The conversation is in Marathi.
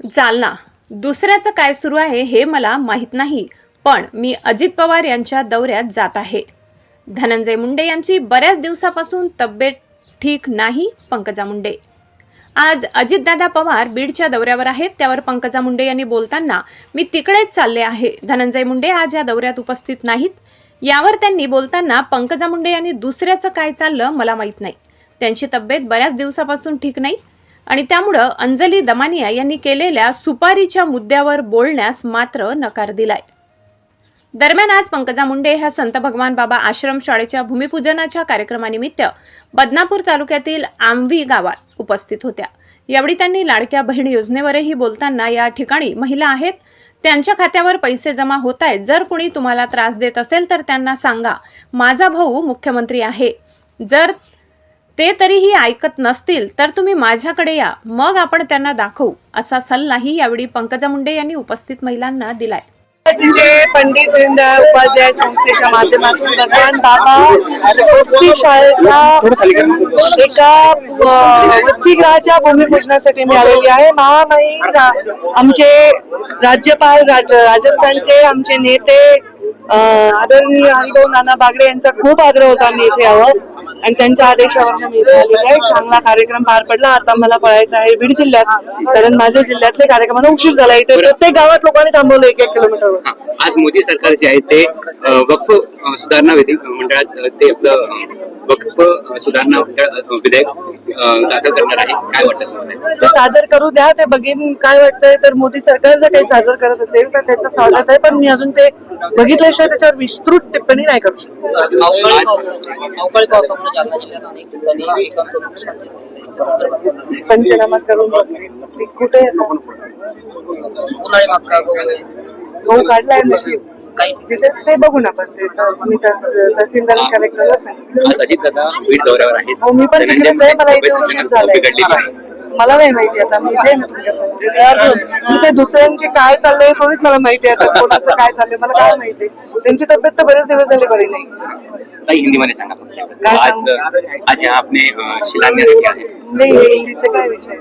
जालना. दुसऱ्याचं काय सुरू आहे हे मला माहीत नाही पण मी अजित पवार यांच्या दौऱ्यात जात आहे. धनंजय मुंडे यांची बऱ्याच दिवसापासून तब्येत ठीक नाही पंकजा मुंडे. आज अजितदादा पवार बीडच्या दौऱ्यावर आहेत त्यावर पंकजा मुंडे यांनी बोलताना मी तिकडेच चालले आहे. धनंजय मुंडे आज या दौऱ्यात उपस्थित नाहीत. यावर त्यांनी बोलताना पंकजा मुंडे यांनी दुसऱ्याचं काय चाललं मला माहीत नाही. त्यांची तब्येत बऱ्याच दिवसापासून ठीक नाही आणि त्यामुळं अंजली दमानिया यांनी केलेल्या सुपारीच्या मुद्द्यावर बोलण्यास मात्र नकार दिलाय. दरम्यान आज पंकजा मुंडे ह्या संत भगवान बाबा आश्रम शाळेच्या भूमिपूजनाच्या कार्यक्रमानिमित्त बदनापूर तालुक्यातील आंबवी गावात उपस्थित होत्या. यावेळी त्यांनी लाडक्या बहीण योजनेवरही बोलताना या ठिकाणी महिला आहेत त्यांच्या खात्यावर पैसे जमा होत आहेत. जर कुणी तुम्हाला त्रास देत असेल तर त्यांना सांगा. माझा भाऊ मुख्यमंत्री आहे. जर ते तरीही ऐकत नसतील तर तुम्ही माझ्याकडे या. मग आपण त्यांना दाखवू. असा सल्लाही यावेळी पंकजा मुंडे यांनी उपस्थित महिलांना दिलाय. तिथे पंडित दीनदयाळ उपाध्याय संस्थेच्या माध्यमातून भगवान बाबा वस्ती शाळेच्या एका वसतिगृहाच्या भूमिपूजनासाठी मिळालेली आहे. महामही आमचे राज्यपाल राज- राजस्थानचे आमचे नेते आदरणीय हरिभाऊ नाना बागडे यांचा खूप आग्रह होता मी इथे यावं. आणि त्यांच्या आदेशावर मी आहे. चांगला कार्यक्रम पार पडला. आता मला पळायचं आहे बीड जिल्ह्यात. कारण माझ्या जिल्ह्यातले कार्यक्रमाला उशीर झाला. इथे प्रत्येक गावात लोकांनी थांबवलं एक एक किलोमीटरवर आज मोदी सरकार जे आहे ते वक्फ सुधारणा विधी मंडळात ते आपलं वक्फ सुधारणा विधेयक दाखल करणार आहे. काय वाटतं तुम्हाला? ते सादर करू द्या. ते बघीन काय वाटतंय. तर मोदी सरकार जर काही सादर करत असेल तर त्याचं स्वागत आहे. पण मी अजून ते बघितल्याशिवाय त्याच्यावर विस्तृत टिप्पणी नाही करू शकत. पंचनामा करून कुठे येतं? उन्हाळी मक्का गहू गहू काढलाय नशीब काही जिथे ते बघून आपण त्याचं मी तहस- तहसीलदार कलेक्टरला सांगितलं. आज अजित दादा बीड दौऱ्यावर आहेत. हो मी पण आहे मला इथे उशीर झालाय. नाही माहिती आता मी इथे आहे ना तुमच्यासोबत. मी ते दुसऱ्यांचे काय चाललंय थोडीच मला माहिती आहे आता कोणाचं काय चाललंय मला काय माहिती त्यांची तब्येत तर बरेच दिवस झाले बरी नाही. ताई हिंदी मध्ये सांगा फक्त. काय आज आज यहाँ आपने अ, शिलान्यास किया है. नाही काय विषय.